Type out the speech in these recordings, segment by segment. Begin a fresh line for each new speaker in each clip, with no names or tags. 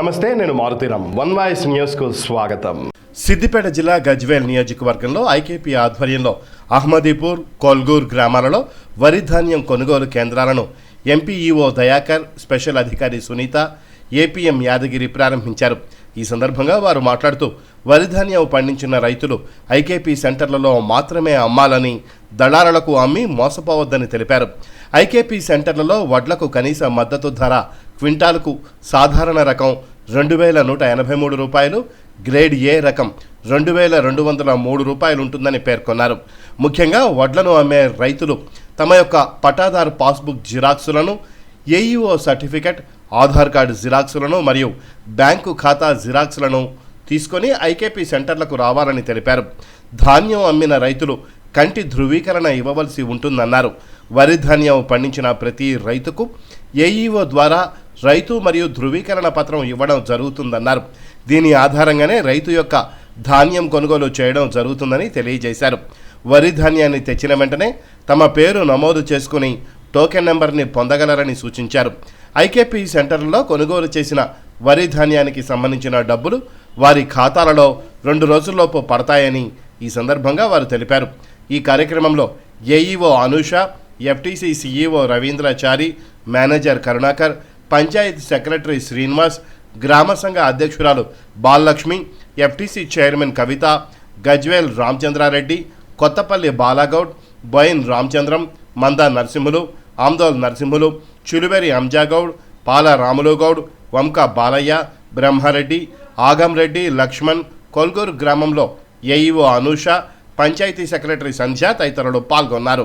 నమస్తే నేను Maruthi Ram one voice న్యూస్కు స్వాగతం.
సిద్దిపేట జిల్లా గజ్వేల్ నియోజకవర్గంలో ఐకేపీ ఆధ్వర్యంలో అహ్మదీపూర్ కొల్గూర్ గ్రామాలలో వరి ధాన్యం కొనుగోలు కేంద్రాలను ఎంపీఈఓ దయాకర్ స్పెషల్ అధికారి సునీత ఏపీఎం యాదగిరి ప్రారంభించారు. ఈ సందర్భంగా వారు మాట్లాడుతూ వరి ధాన్యం పండించిన రైతులు ఐకేపీ సెంటర్లలో మాత్రమే అమ్మాలని దళారులకు అమ్మి మోసపోవద్దని తెలిపారు. ఐకేపీ సెంటర్లలో వడ్లకు కనీస మద్దతు ధర క్వింటాలకు సాధారణ రకం రెండు వేల నూట ఎనభై మూడు రూపాయలు గ్రేడ్ ఏ రకం రెండు వేల రెండు వందల మూడు రూపాయలు ఉంటుందని పేర్కొన్నారు. ముఖ్యంగా వడ్లను అమ్మే రైతులు తమ యొక్క పటాదారు పాస్బుక్ జిరాక్సులను ఏఈఓ సర్టిఫికెట్ ఆధార్ కార్డు జిరాక్సులను మరియు బ్యాంకు ఖాతా జిరాక్సులను తీసుకొని ఐకేపీ సెంటర్లకు రావాలని తెలిపారు. ధాన్యం అమ్మిన రైతులు కంటి ధృవీకరణ ఇవ్వవలసి ఉంటుందన్నారు. వరి ధాన్యం పండించిన ప్రతి రైతుకు ఏఈఓ ద్వారా రైతు మరియు ధృవీకరణ పత్రం ఇవ్వడం జరుగుతుందన్నారు. దీని ఆధారంగానే రైతు యొక్క ధాన్యం కొనుగోలు చేయడం జరుగుతుందని తెలియజేశారు. వరి ధాన్యాన్ని తెచ్చిన వెంటనే తమ పేరు నమోదు చేసుకుని టోకెన్ నెంబర్ని పొందగలరని సూచించారు. ఐకేపీ సెంటర్లో కొనుగోలు చేసిన వరి ధాన్యానికి సంబంధించిన డబ్బులు వారి ఖాతాలలో రెండు రోజుల్లోపు పడతాయని ఈ సందర్భంగా వారు తెలిపారు. ఈ కార్యక్రమంలో AEO Anusha FTC CEO Ravindrachari manager Karunakar panchayat secretary Srinivas గ్రామ సంఘ అధ్యక్షురాలు బాలలక్ష్మి ఎఫ్టీసీ చైర్మన్ కవిత గజ్వేల్ రామచంద్రారెడ్డి కొత్తపల్లి బాలాగౌడ్ బోయిన్ రామచంద్రం మంద నరసింహులు ఆమ్దోల్ నరసింహులు చిలువేరి అంజాగౌడ్ పాల రాములుగౌడ్ వంక బాలయ్య బ్రహ్మారెడ్డి ఆగంరెడ్డి లక్ష్మణ్ కొల్గూరు గ్రామంలో ఏఈఓ అనూష పంచాయతీ సెక్రటరీ సంధ్య తదితరులు పాల్గొన్నారు.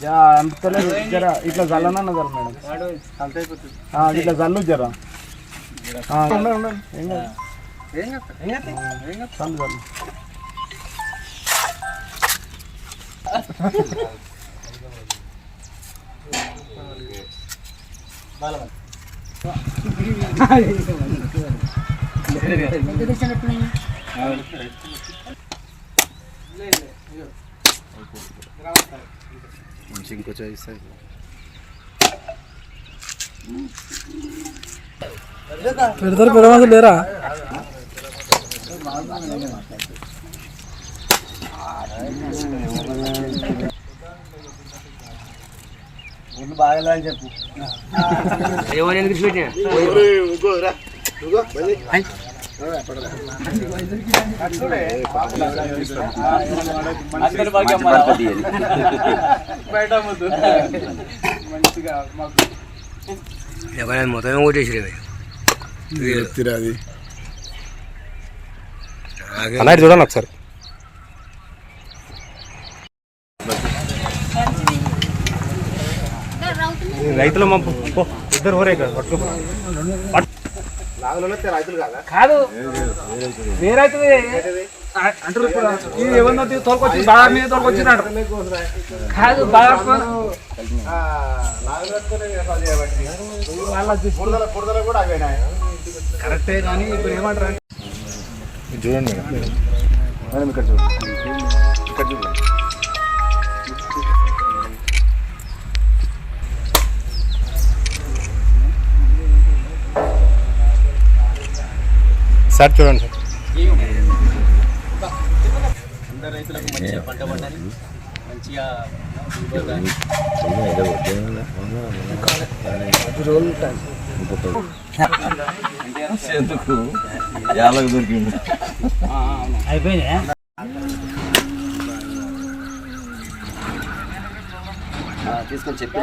జా అంతలేదు జర ఇట్లా జల్లనన్న జర మేడం ఆ, ఇట్లా జల్లు జర ఆ, ఉండండి, ఉండండి. ఏం కాదు. జల్లు, జల్లు.
పెడతారు పెడమంది లేరా
ఏమని ఎందుకు పెట్టినా ఎవరైనా మొత్తం కొట్టేసిరేవి
అన్నట్టు చూడండి ఒకసారి. రైతుల పో, ఇద్దరు ఊరే కదా పట్టుకో. కాదు? వేరైతుంది అంటారు ఇప్పుడు ఇది ఎవరినో తోలుకొచ్చి బాగా మీద తోలుకొచ్చినాడు కాదు బాగా కరెక్టే కానీ ఇప్పుడు ఏమంటారు? సార్ చూడండి సార్.
రైతులకు మంచిగా పంట మంచిగా
ఎందుకు యాలకు దొరికింది
తీసుకొని చెప్పిన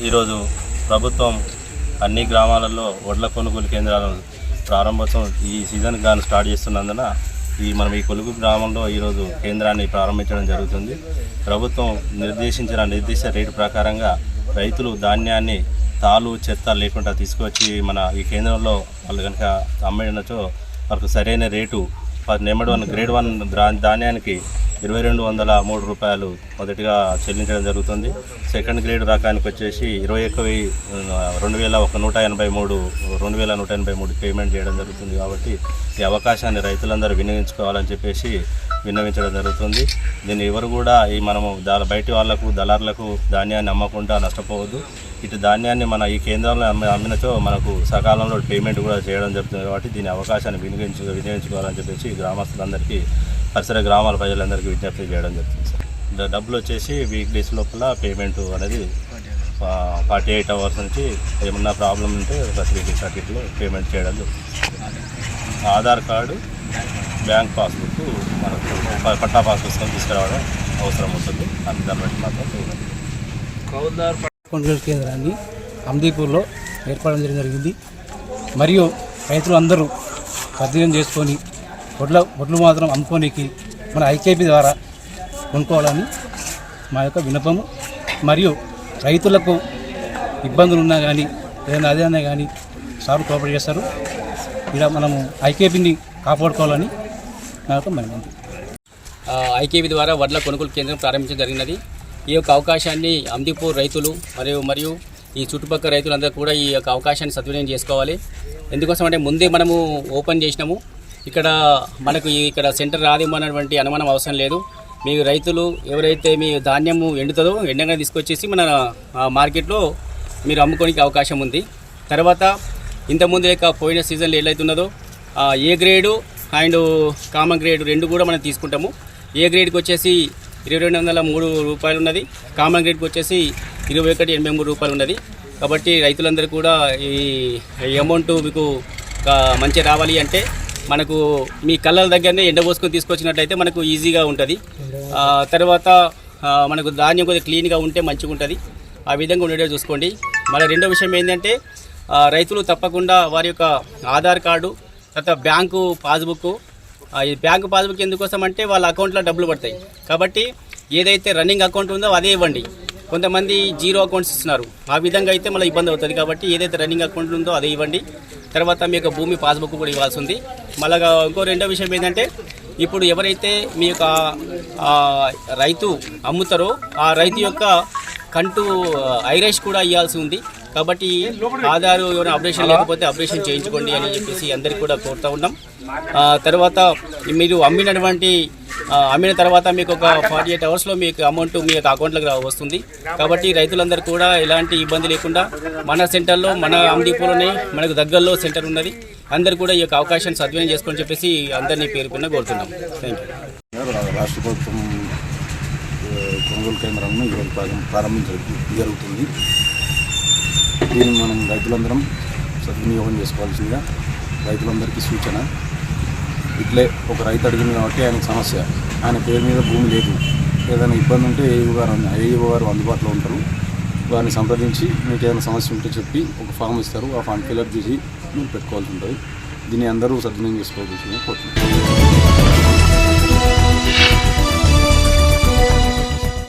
ఈరోజు ప్రభుత్వం అన్ని గ్రామాలలో వడ్ల కొనుగోలు కేంద్రాలను ప్రారంభోత్సవం ఈ సీజన్ గాను స్టార్ట్ చేస్తున్నందున ఈ మనం ఈ కొలుగు గ్రామంలో ఈరోజు కేంద్రాన్ని ప్రారంభించడం జరుగుతుంది. ప్రభుత్వం నిర్దేశించిన నిర్దిష్ట రేటు ప్రకారంగా రైతులు ధాన్యాన్ని తాలు చెత్త లేకుండా తీసుకొచ్చి మన ఈ కేంద్రంలో వాళ్ళు కనుక అమ్మడినచో వాళ్ళకు సరైన rate number one grade one ధాన్యానికి ఇరవై రెండు వందల మూడు రూపాయలు మొదటిగా చెల్లించడం జరుగుతుంది. సెకండ్ గ్రేడ్ రకానికి వచ్చేసి ఇరవై ఒక్క వెయ్యి రెండు వేల ఒక నూట ఎనభై మూడు రెండు వేల నూట ఎనభై మూడు పేమెంట్ చేయడం జరుగుతుంది కాబట్టి ఈ అవకాశాన్ని రైతులందరూ వినియోగించుకోవాలని చెప్పేసి విన్నవించడం జరుగుతుంది. దీన్ని ఎవరు కూడా ఈ మనము దా బయటి వాళ్ళకు దళారులకు ధాన్యాన్ని అమ్మకుండా నష్టపోవద్దు. ఇటు ధాన్యాన్ని మన ఈ కేంద్రంలో అమ్మి అమ్మినచో మనకు సకాలంలో పేమెంట్ కూడా చేయడం జరుగుతుంది కాబట్టి దీని అవకాశాన్ని వినియోగించు వినియోగించుకోవాలని చెప్పేసి గ్రామస్తులందరికీ పరిసర గ్రామాల ప్రజలందరికీ విజ్ఞప్తి చేయడం జరుగుతుంది. సార్ డబ్బులు వచ్చేసి వీక్ డేస్ లోపల పేమెంట్ అనేది ఫార్టీ ఎయిట్ అవర్స్ నుంచి ఏమన్నా ప్రాబ్లం ఉంటే ఒక త్రీ సర్టిఫికెట్లో పేమెంట్ చేయడం జరుగుతుంది. Aadhaar card bank passbook. మనకు పట్టా పాస్ పుస్తకం తీసుకురావడం అవసరం ఉంటుంది. అందు దాన్ని బట్టి మాత్రం పేమెంట్
కొనుగోలు కేంద్రాన్ని అమదీపూర్లో ఏర్పడడం జరిగింది. మరియు రైతులు అందరూ సద్వినియోగం చేసుకొని వడ్ల వడ్లు మాత్రం అమ్ముకోనికి మన ఐకేపీ ద్వారా కొనుక్కోవాలని మా యొక్క వినపము మరియు రైతులకు ఇబ్బందులు ఉన్నా కానీ ఏదైనా అదేనా కానీ సార్ కోఆపరేట్ చేస్తారు. ఇలా మనము ఐకేపీని కాపాడుకోవాలని నాకు యొక్క
ఐకేవి ద్వారా వడ్ల కొనుగోలు కేంద్రం ప్రారంభించడం జరిగినది. ఈ యొక్క అవకాశాన్ని అమ్దిపూర్ రైతులు మరియు మరియు ఈ చుట్టుపక్కల రైతులందరూ కూడా ఈ యొక్క అవకాశాన్ని సద్వినియోగం చేసుకోవాలి. ఎందుకోసం అంటే ముందే మనము ఓపెన్ చేసినాము. ఇక్కడ మనకు ఇక్కడ సెంటర్ రాదేమన్నటువంటి అనుమానం అవసరం లేదు. మీ రైతులు ఎవరైతే మీ ధాన్యము ఎండుతుందో ఎండగా తీసుకొచ్చేసి మన మార్కెట్లో మీరు అమ్ముకోనికి అవకాశం ఉంది. తర్వాత ఇంతకుముందు యొక్క పోయిన సీజన్లో ఏదైతే ఉన్నదో A grade and common grade రెండు కూడా మనం తీసుకుంటాము. ఏ గ్రేడ్కి వచ్చేసి ఇరవై రెండు వందల మూడు రూపాయలు ఉన్నది కామన్ గ్రేడ్కి వచ్చేసి ఇరవై ఒకటి ఎనభై మూడు రూపాయలు ఉన్నది కాబట్టి రైతులందరూ కూడా ఈ అమౌంట్ మీకు మంచి మంచిగా రావాలి అంటే మనకు మీ కళ్ళల దగ్గరనే ఎండబోసుకొని తీసుకొచ్చినట్లయితే మనకు ఈజీగా ఉంటుంది. తర్వాత మనకు ధాన్యం కొద్దిగా క్లీన్గా ఉంటే మంచిగా ఉంటుంది ఆ విధంగా ఉండేటట్టు చూసుకోండి. మళ్ళీ రెండో విషయం ఏంటంటే రైతులు తప్పకుండా వారి యొక్క ఆధార్ కార్డు తర్వాత బ్యాంకు పాస్బుక్ ఈ బ్యాంకు పాస్బుక్ ఎందుకోసం అంటే వాళ్ళ అకౌంట్లో డబ్బులు పడతాయి. కాబట్టి ఏదైతే రన్నింగ్ అకౌంట్ ఉందో అదే ఇవ్వండి. కొంతమంది జీరో అకౌంట్స్ ఇస్తున్నారు. ఆ విధంగా అయితే మళ్ళీ ఇబ్బంది అవుతుంది కాబట్టి ఏదైతే రన్నింగ్ అకౌంట్ ఉందో అదే ఇవ్వండి. తర్వాత మీ యొక్క భూమి పాస్బుక్ కూడా ఇవ్వాల్సి ఉంది. మళ్ళీ ఇంకో రెండో విషయం ఏంటంటే ఇప్పుడు ఎవరైతే మీ యొక్క రైతు అమ్ముతారో ఆ రైతు యొక్క కంటూ ఐరేష్ కూడా ఇవ్వాల్సి ఉంది. కాబట్టి ఆధార్ ఏమైనా అప్డేషన్ లేకపోతే అప్డేషన్ చేయించుకోండి అని చెప్పేసి అందరికి కూడా కోరుతా ఉన్నాం. ఆ, తర్వాత మీరు అమ్మినటువంటి అమ్మిన తర్వాత మీకు ఒక ఫార్టీ ఎయిట్ అవర్స్లో మీకు అమౌంట్ మీ యొక్క అకౌంట్లోకి వస్తుంది. కాబట్టి రైతులందరూ కూడా ఎలాంటి ఇబ్బంది లేకుండా మన సెంటర్లో మన అమ్దీపులోనే మనకు దగ్గరలో సెంటర్ ఉన్నది. అందరు కూడా ఈ యొక్క అవకాశాన్ని సద్వినియోగం చేసుకొని చెప్పేసి అందరినీ పేరు పైన కోరుతున్నాం. థ్యాంక్ యూ
రాష్ట్ర ప్రభుత్వం కొనుగోలు కేంద్రాలను ఈరోజు ప్రారం- ప్రారంభించడం జరుగుతుంది. దీన్ని మనం రైతులందరం సద్వినియోగం చేసుకోవాల్సిందిగా రైతులందరికీ సూచన. ఇట్లే ఒక రైతు అడిగింది కాబట్టి ఆయనకు సమస్య. ఆయన పేరు మీద భూమి లేదు. ఏదైనా ఇబ్బంది ఉంటే ఏఈఓ గారు ఏఈఓ గారు అందుబాటులో ఉంటారు. వారిని సంప్రదించి మీకు ఏదైనా సమస్య ఉంటే చెప్పి ఒక ఫామ్ ఇస్తారు. ఆ ఫామ్ ఫిల్అప్ చేసి మీరు పెట్టుకోవాల్సి ఉంటుంది. దీన్ని అందరూ సద్వినియోగం చేసుకోవాల్సిందిగా కోరుతున్నాను